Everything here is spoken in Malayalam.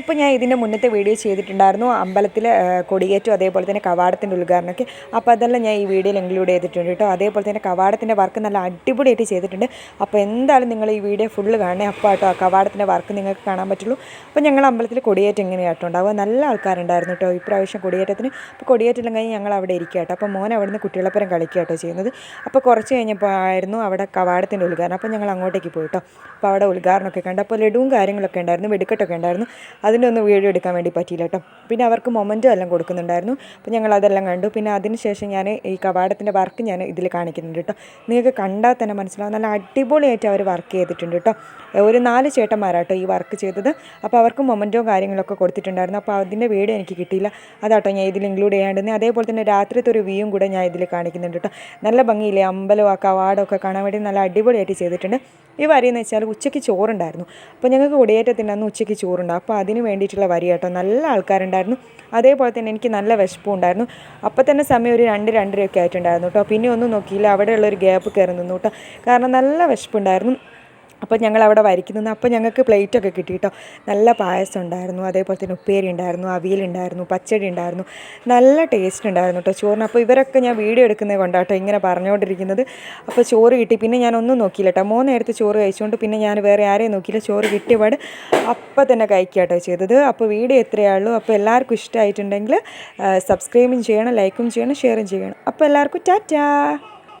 അപ്പോൾ ഞാൻ ഇതിന്റെ മുന്നത്തെ വീഡിയോ ചെയ്തിട്ടുണ്ടായിരുന്നു. അമ്പലത്തിലെ കൊടിയേറ്റും അതേപോലെ തന്നെ കവാടത്തിന്റെ ഉദ്ഘാടനമൊക്കെ. അപ്പോൾ അതെല്ലാം ഞാൻ ഈ വീഡിയോയിൽ ഇൻക്ലൂഡ് ചെയ്തിട്ടുണ്ട് കേട്ടോ. അതേപോലെ തന്നെ കവാടത്തിന്റെ വർക്ക് നല്ല അടിപൊളിയായിട്ട് ചെയ്തിട്ടുണ്ട്. അപ്പോൾ എന്തായാലും നിങ്ങൾ ഈ വീഡിയോ ഫുള്ള് കാണണേ അപ്പോൾ കേട്ടോ കവാടത്തിന്റെ വർക്ക് നിങ്ങൾക്ക് കാണാൻ പറ്റുള്ളൂ. അപ്പോൾ ഞങ്ങൾ അമ്പലത്തിൽ കൊടിയേറ്റം എങ്ങനെയാട്ടോ ഉണ്ടാവുക. നല്ല ആൾക്കാരുണ്ടായിരുന്നു കേട്ടോ. ഇപ്രാവശ്യം കൊടിയേറ്റത്തിന്. അപ്പോൾ കൊടിയേറ്റം കഴിഞ്ഞ് ഞങ്ങൾ അവിടെ ഇരിക്കുക കേട്ടോ. അപ്പോൾ മോൻ അവിടെ നിന്ന് കുട്ടികളപ്പുറം കളിക്കുക കേട്ടോ ചെയ്യുന്നത്. അപ്പോൾ കുറച്ച് കഴിഞ്ഞപ്പോൾ ആയിരുന്നു അവിടെ കവാടത്തിന്റെ ഉദ്ഘാടനം. അപ്പോൾ ഞങ്ങൾ അങ്ങോട്ടേക്ക് പോയി കേട്ടോ. അപ്പോൾ അവിടെ ഉദ്ഘാടനമൊക്കെ കണ്ടു. അപ്പോൾ ലഡുവും കാര്യങ്ങളൊക്കെ ഉണ്ടായിരുന്നു. വെടിക്കെട്ടൊക്കെ ഉണ്ടായിരുന്നു. അതിന്റെ വീഡിയോ എടുക്കാൻ വേണ്ടി പറ്റിയില്ല കേട്ടോ. പിന്നെ അവർക്ക് മൊമെന്റോ എല്ലാം കൊടുക്കുന്നുണ്ടായിരുന്നു. അപ്പോൾ ഞങ്ങൾ അതെല്ലാം കണ്ടു. പിന്നെ അതിന് ശേഷം ഞാൻ ഈ കവാടത്തിന്റെ വർക്ക് ഞാൻ ഇതിൽ കാണിക്കുന്നുണ്ട് കേട്ടോ. നിങ്ങൾക്ക് കണ്ടാൽ തന്നെ മനസ്സിലാവും. നല്ല അടിപൊളിയായിട്ട് അവർ വർക്ക് ചെയ്തിട്ടുണ്ട് കേട്ടോ. ഒരു നാല് ചേട്ടന്മാരാട്ടോ ഈ വർക്ക് ചെയ്തത്. അപ്പോൾ അവർക്ക് മൊമെന്റോ കാര്യങ്ങളൊക്കെ കൊടുത്തിട്ടുണ്ടായിരുന്നു. അപ്പോൾ അതിന്റെ വീഡിയോ എനിക്ക് കിട്ടിയില്ല. അതാട്ടോ ഞാൻ ഇതിൽ ഇൻക്ലൂഡ് ചെയ്യാണ്ടിരുന്നത് അതേപോലെ തന്നെ രാത്രിത്തെ ഒരു വ്യൂവും കൂടെ ഞാൻ ഇതിൽ കാണിക്കുന്നുണ്ട് കേട്ടോ. നല്ല ഭംഗിയില്ലേ? അമ്പലവും ആ കവാടമൊക്കെ കാണാൻ വേണ്ടി നല്ല അടിപൊളിയായിട്ട് ചെയ്തിട്ടുണ്ട്. ഈ വരി എന്ന് വെച്ചാൽ ഉച്ചയ്ക്ക് ചോറുണ്ടായിരുന്നു. അപ്പോൾ ഞങ്ങൾക്ക് കൊടിയേറ്റത്തിന്റെ അന്ന് ഉച്ചയ്ക്ക് ചോറുണ്ട്. അപ്പോൾ അതിന് വേണ്ടിയിട്ടുള്ള വരി കേട്ടോ. നല്ല ആൾക്കാരുണ്ടായിരുന്നു. അതേപോലെ തന്നെ എനിക്ക് നല്ല വിശപ്പും ഉണ്ടായിരുന്നു. അപ്പോൾ തന്നെ സമയം ഒരു രണ്ട് രണ്ടരയൊക്കെ ആയിട്ടുണ്ടായിരുന്നു കേട്ടോ. പിന്നെ ഒന്നും നോക്കിയില്ല. അവിടെയുള്ള ഒരു ഗ്യാപ്പ് കയറി നിന്നു കേട്ടോ. കാരണം നല്ല വിശപ്പുണ്ടായിരുന്നു. അപ്പോൾ ഞങ്ങൾ അവിടെ വരയ്ക്കുന്നത് അപ്പോൾ ഞങ്ങൾക്ക് പ്ലേറ്റൊക്കെ കിട്ടി കേട്ടോ നല്ല പായസം ഉണ്ടായിരുന്നു അതേപോലെ തന്നെ ഉപ്പേരി ഉണ്ടായിരുന്നു അവിയലുണ്ടായിരുന്നു പച്ചടി ഉണ്ടായിരുന്നു. നല്ല ടേസ്റ്റ് ഉണ്ടായിരുന്നു കേട്ടോ ചോറിന്. അപ്പോൾ ഇവരൊക്കെ ഞാൻ വീഡിയോ എടുക്കുന്നത് കൊണ്ടാട്ടോ ഇങ്ങനെ പറഞ്ഞുകൊണ്ടിരിക്കുന്നത്. അപ്പോൾ ചോറ് കിട്ടി പിന്നെ ഞാൻ ഒന്നും നോക്കിയില്ല കേട്ടോ. മൂന്ന് നേരത്തെ ചോറ് കഴിച്ചുകൊണ്ട് പിന്നെ ഞാൻ വേറെ ആരെയും നോക്കിയില്ല. ചോറ് കിട്ടിയപാട് അപ്പം തന്നെ കഴിക്കുക കേട്ടോ ചെയ്തത്. അപ്പോൾ വീഡിയോ എത്രയേ ഉള്ളൂ. അപ്പോൾ എല്ലാവർക്കും ഇഷ്ടമായിട്ടുണ്ടെങ്കിൽ സബ്സ്ക്രൈബും ചെയ്യണം ലൈക്കും ചെയ്യണം ഷെയറും ചെയ്യണം. അപ്പോൾ എല്ലാവർക്കും ടാറ്റാ.